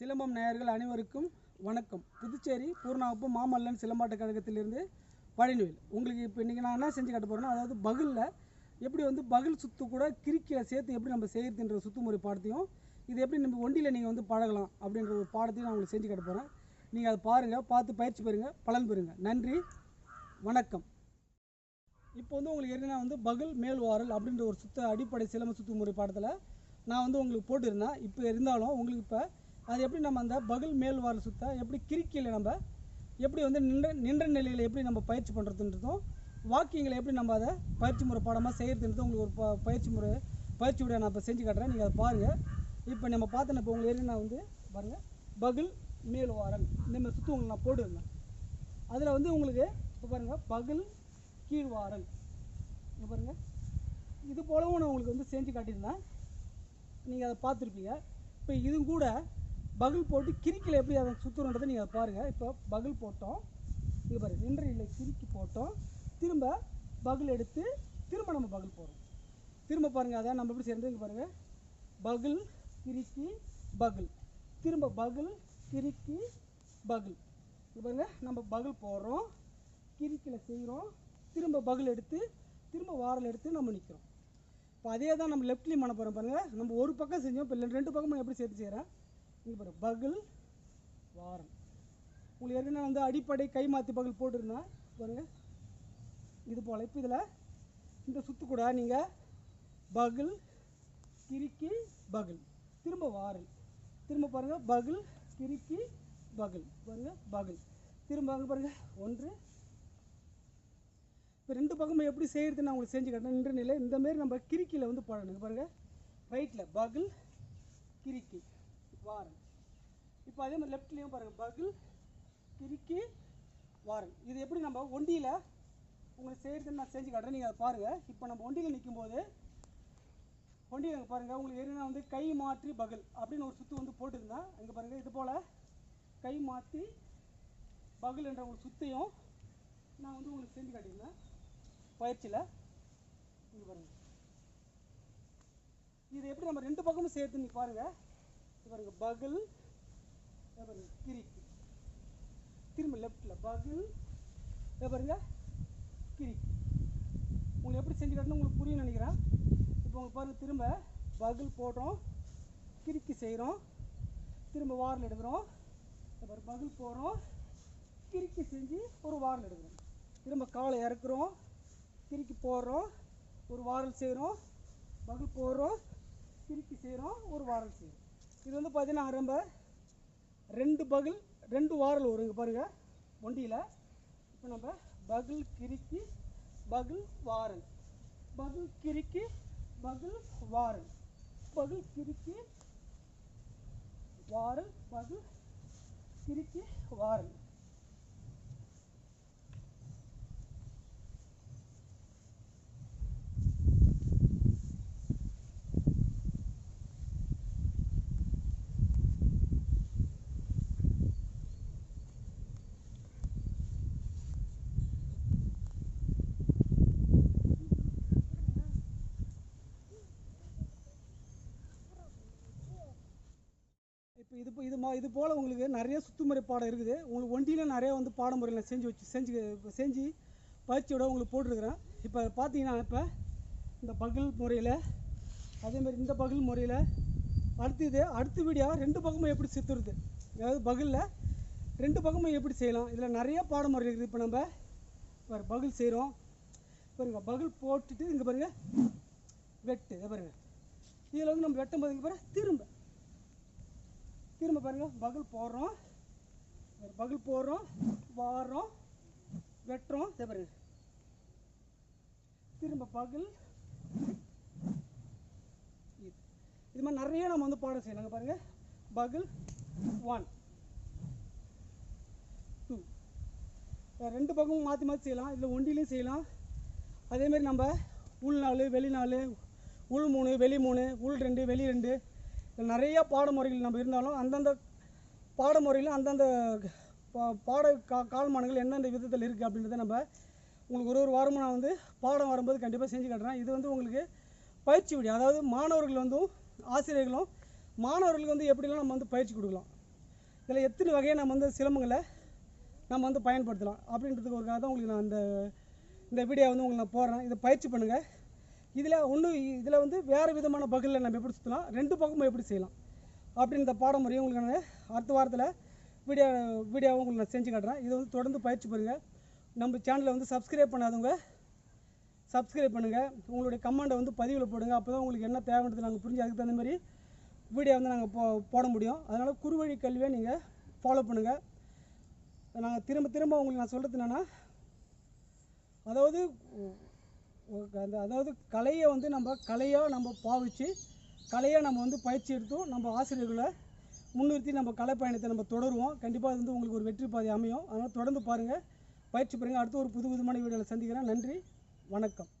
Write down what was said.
சிலம்பம் நேயர்கள் அனைவருக்கும் வணக்கம். புதுச்சேரி பூர்ணாவப்பு மாமல்லன் சிலம்பாட்ட கழகத்திலிருந்து பழனிவேல். உங்களுக்கு இப்போ இன்றைக்கி நான் என்ன செஞ்சு காட்ட போகிறேன்னா அதாவது பகலில் எப்படி வந்து பகில் சுத்து கூட கிரிக்கில் சேர்த்து எப்படி நம்ம செய்கிறதுன்ற சுத்து முறை பாடத்தையும் இது எப்படி நம்ம ஒண்டியில் நீங்கள் வந்து பழகலாம் அப்படின்ற ஒரு பாடத்தையும் நான் உங்களுக்கு செஞ்சு காட்ட போகிறேன் நீங்கள் அதை பாருங்கள் பார்த்து பயிற்சி பெறுங்க பலன் பெறுங்க. நன்றி வணக்கம். இப்போ வந்து உங்களுக்கு என்னென்னா வந்து பகல் மேல் வாரல் அப்படின்ற ஒரு சுத்த அடிப்படை சிலம்ப சுத்து முறை பாடத்தில் நான் வந்து உங்களுக்கு போட்டிருந்தேன். இப்போ இருந்தாலும் உங்களுக்கு இப்போ அது எப்படி நம்ம அந்த பகல் மேல் வாரல் சுத்த எப்படி கிறுக்கியில் நம்ம எப்படி வந்து நின்ற நின்ற நிலையில் எப்படி நம்ம பயிற்சி பண்ணுறதுன்றதும் வாக்கிங்கில் எப்படி நம்ம அதை பயிற்சி முறை பாடமாக செய்கிறதுன்றதும் உங்களுக்கு ஒரு ப பயிற்சி முறை பயிற்சி முறையை நான் இப்போ செஞ்சு காட்டுறேன். நீங்கள் அதை பாருங்கள் இப்போ நம்ம பார்த்தோன்னா இப்போ உங்களுக்கு ஏற்கனவே நான் வந்து பாருங்கள் பகில் மேல் வாரல் இந்த மாதிரி சுற்று உங்களுக்கு நான் போட்டுருந்தேன். அதில் வந்து உங்களுக்கு இப்போ பாருங்கள் பகல் கீழ்வாரல் இங்கே பாருங்கள் இது போலவும் நான் உங்களுக்கு வந்து செஞ்சு காட்டியிருந்தேன். நீங்கள் அதை பார்த்துருப்பீங்க. இப்போ இது கூட பகல் போட்டு கிரிக்கில் எப்படி அதை சுற்றுறன்றதை நீங்கள் அதை பாருங்கள் இப்போ பகல் போட்டோம். இங்கே பாருங்கள் நின்ற இல்லை கிறுக்கி போட்டோம். திரும்ப பகல் எடுத்து திரும்ப நம்ம பகல் போடுறோம் திரும்ப பாருங்கள் அதான் நம்ம எப்படி சேர்ந்து இங்கே பாருங்கள் பகல் கிறுக்கி பகல். திரும்ப பகல் கிறுக்கி பகுல். இங்கே பாருங்கள் நம்ம பகல் போடுறோம். கிறுக்கில் செய்கிறோம் திரும்ப பகல் எடுத்து திரும்ப வாரல் எடுத்து நம்ம நிற்கிறோம் இப்போ அதே தான் நம்ம லெஃப்ட்லேயும் பண்ண போகிறோம் பாருங்கள் நம்ம ஒரு பக்கம் செஞ்சோம் இப்போ ரெண்டு பக்கமும் எப்படி சேர்த்து செய்கிறேன் இங்கே பாருங்கள் பகுல் வாரம். உங்களுக்கு ஏற்கனவே வந்து அடிப்படை கை மாற்றி பகல் போட்டிருந்தேன். பாருங்கள் இது போல். இப்போ இதில் இந்த சுத்து கூட நீங்கள் பகுல் கிறுக்கி பகல். திரும்ப வாரல். திரும்ப பாருங்கள் பகுல் கிறுக்கி பகல். பாருங்கள் பகல். திரும்ப அங்கே பாருங்கள் ஒன்று. இப்போ ரெண்டு பக்கமும் எப்படி செய்கிறது நான் உங்களுக்கு செஞ்சு காட்டேன் நின்ற நிலை இந்தமாரி நம்ம கிறுக்கியில் வந்து போடணும் பாருங்க. ரைட்டில் பகல் கிறுக்கி வாரன் இப்போ அதே மாதிரி லெஃப்ட்லேயும் பாருங்கள் பகல் கிறுக்கி வாரன் இது எப்படி நம்ம ஒண்டியில் உங்களுக்கு செய்கிறதுன்னு நான் செஞ்சு காட்டுறேன். நீங்கள் அதை பாருங்கள் இப்போ நம்ம ஒண்டியில் நிற்கும்போது ஒண்டியில் அங்கே பாருங்கள் உங்களுக்கு ஏற்கனவே வந்து கை மாற்றி பகல் அப்படின்னு ஒரு சுற்று வந்து போட்டிருந்தேன் இங்கே பாருங்கள் இது போல் கை மாற்றி பகல் என்ற ஒரு சுத்தையும் நான் வந்து உங்களுக்கு செஞ்சு காட்டியிருந்தேன். பயிற்சியில். இங்கே பாருங்கள் இது எப்படி நம்ம ரெண்டு பக்கமும் சேர்த்து நீ பாருங்கள் இது பாருங்க பகல் பாருங்கள் கிரி. கிரிக்கு திரும்ப லெஃப்டில் பகல் இதை பாருங்க கிரிக்கு உங்களுக்கு எப்படி செஞ்சு காட்டணும் உங்களுக்கு புரியும் நினைக்கிறேன். இப்போ பாருங்க திரும்ப பகில் போடுறோம் கிறுக்கி செய்கிறோம் திரும்ப வாரில் எடுக்கிறோம். அப்புறம் பகில் போடுறோம் கிறுக்கி செஞ்சு ஒரு வாரல் எடுக்கிறோம். திரும்ப காலை இறக்குறோம் கிறுக்கி போடுறோம் ஒரு வாரல் செய்கிறோம் பகில் போடுறோம் கிறுக்கி செய்கிறோம் ஒரு வாரல் செய்கிறோம் இது வந்து பார்த்தீங்கன்னா ரொம்ப ரெண்டு பகில் ரெண்டு வாரல் வருங்க பாருங்கள் ஒண்டியில் இப்போ நம்ம பகில் கிறுக்கி பகில் வாரல். பகில் கிறுக்கி பகல் வாரல். பகல் கிறுக்கி வாரல். பகல் கிறுக்கி வாரல். இது இது மா இது போல் உங்களுக்கு நிறைய சுத்துமுறை பாடம் இருக்குது. உங்களுக்கு ஒண்டியில் நிறைய வந்து பாடமுறையில் செஞ்சு வச்சு செஞ்சு செஞ்சு பயிற்சியோட உங்களுக்கு போட்டிருக்கிறேன். இப்போ பார்த்தீங்கன்னா இப்போ இந்த பகல் முறையில் அதேமாதிரி இந்த பகல் முறையில் அடுத்து இது அடுத்த வீடியோ ரெண்டு பக்கமும் எப்படி சித்துறது அதாவது பகலில் ரெண்டு பக்கமும் எப்படி செய்யலாம்? இதில் நிறைய பாடமுறை இருக்குது. இப்போ நம்ம பாரு பகல் செய்கிறோம் பாருங்க பகல் போட்டுட்டு இங்கே பாருங்கள் வெட்டு. இதை பாருங்க. இதில் வந்து நம்ம வெட்டும் போது இங்கே திரும்ப. திரும்ப பாருங்க பகல் போடுறோம். பகல் போடுறோம் வாடுறோம் வெட்டுறோம். பாருங்க. திரும்ப பகல். இது. இது மாதிரி நிறைய நம்ம வந்து பாடம் செய்யலாங்க பாருங்க. பகல் ஒன் டூ ரெண்டு பக்கமும் மாற்றி மாற்றி செய்யலாம். இதில் ஒண்டிலையும் செய்யலாம். அதேமாரி நம்ம உள் நாலு வெளி நாலு உள் மூணு வெளி மூணு உள் ரெண்டு வெளி ரெண்டு. நிறைய பாடமுறைகள் நம்ம இருந்தாலும் அந்தந்த பாடமுறையில் அந்தந்த பா- பாட கா கால்மானங்கள் எந்தெந்த விதத்தில் இருக்குது அப்படின்றத நம்ம உங்களுக்கு ஒரு ஒரு வாரமும் நான் வந்து பாடம் வரும்போது கண்டிப்பாக செஞ்சு காட்டுறேன். இது வந்து உங்களுக்கு பயிற்சி வீடியோ அதாவது மாணவர்கள் வந்து ஆசிரியர்களும் மாணவர்களுக்கு வந்து எப்படிலாம் நம்ம வந்து பயிற்சி கொடுக்கலாம். இதில் எத்தனை வகையை நம்ம வந்து சிலம்பங்களை நம்ம வந்து பயன்படுத்தலாம் அப்படின்றதுக்கு ஒரு தான் உங்களுக்கு நான் அந்த இந்த வீடியோ வந்து உங்களுக்கு நான் போடுறேன். இதை பயிற்சி பண்ணுங்கள் இதில் ஒன்று இதில் வந்து வேறு விதமான பகுதியில் நம்ம எப்படி சுற்றலாம்? ரெண்டு பக்கமும் எப்படி செய்யலாம்? அப்படின்ற பாடமுறையும் உங்களுக்கு நான் அடுத்த வாரத்தில் வீடியோ வீடியோவும் உங்களுக்கு நான் செஞ்சு காட்டுறேன். இதை வந்து தொடர்ந்து பயிற்சி பண்ணுங்கள் நம்ம சேனலை வந்து சப்ஸ்கிரைப் பண்ணாதவங்க சப்ஸ்கிரைப் பண்ணுங்கள் உங்களுடைய கமெண்டை வந்து பதிவில் போடுங்க. அப்போ தான் உங்களுக்கு என்ன தேவைன்றது நாங்கள் புரிஞ்சு அதுக்கு தகுந்த மாதிரி வீடியோ வந்து நாங்கள் போ போட முடியும். அதனால் குறுவழி கல்வியை நீங்கள் ஃபாலோ பண்ணுங்கள் நாங்கள் திரும்ப திரும்ப உங்களுக்கு நான் சொல்கிறது என்னென்னா அதாவது அந்த அதாவது கலையை வந்து நம்ம கலையாக நம்ம பாவிச்சு கலையாக நம்ம வந்து பயிற்சி எடுத்தும் நம்ம ஆசிரியர்களை முன்னிறுத்தி நம்ம கலை பயணத்தை நம்ம தொடருவோம். கண்டிப்பாக அது வந்து உங்களுக்கு ஒரு வெற்றி பாதை அமையும். அதனால் தொடர்ந்து பாருங்கள் பயிற்சி பெறுங்கள் அடுத்து ஒரு புது விதமான வீடியோவில் சந்திக்கிறேன். நன்றி. வணக்கம்.